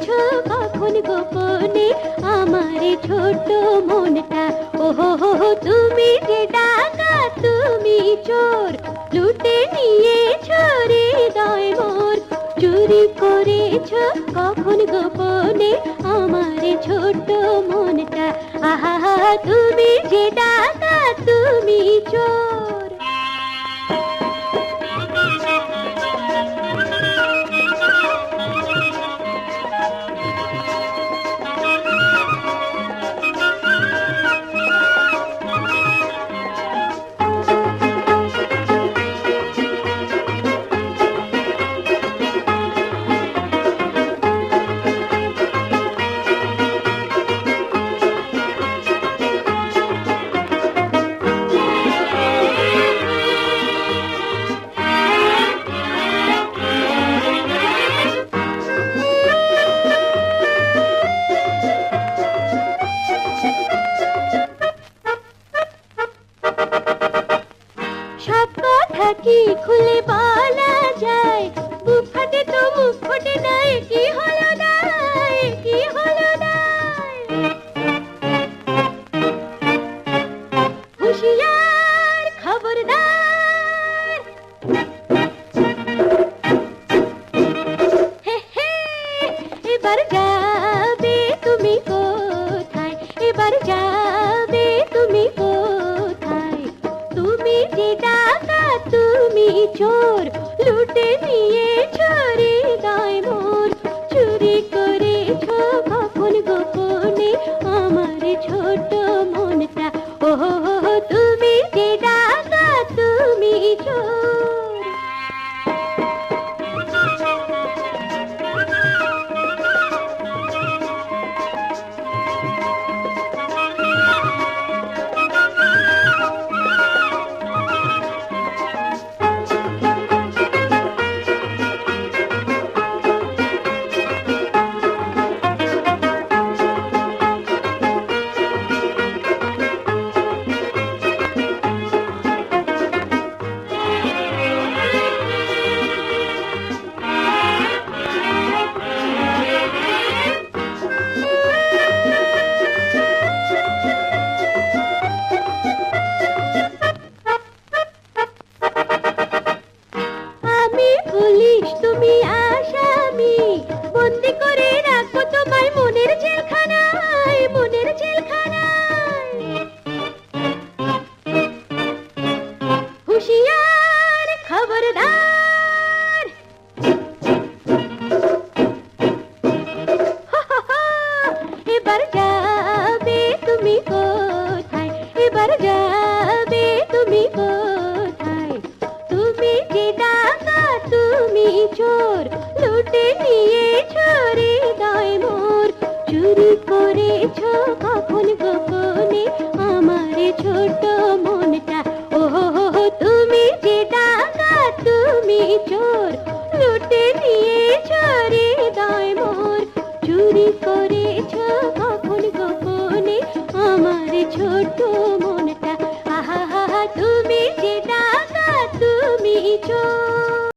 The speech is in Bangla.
গেছো কখন গোপনে আমার ছোট মনটা। ওহো, হো তুমি যে ডাকা, তুমি চোর। লুটে নিয়ে ছোরে দয় মোর। চুরি করেছ কখন গোপনে আমার ছোট মনটা। আহা, তুমি যে ডাকা, তুমি চোর। सकी खुले मेरी ছোট মনটা ও তুমি যে ডাকা তুমি চোর। লুটে নিয়ে চরে দয় মোর চুরি করেছ কখন গোপনে আমার ছোট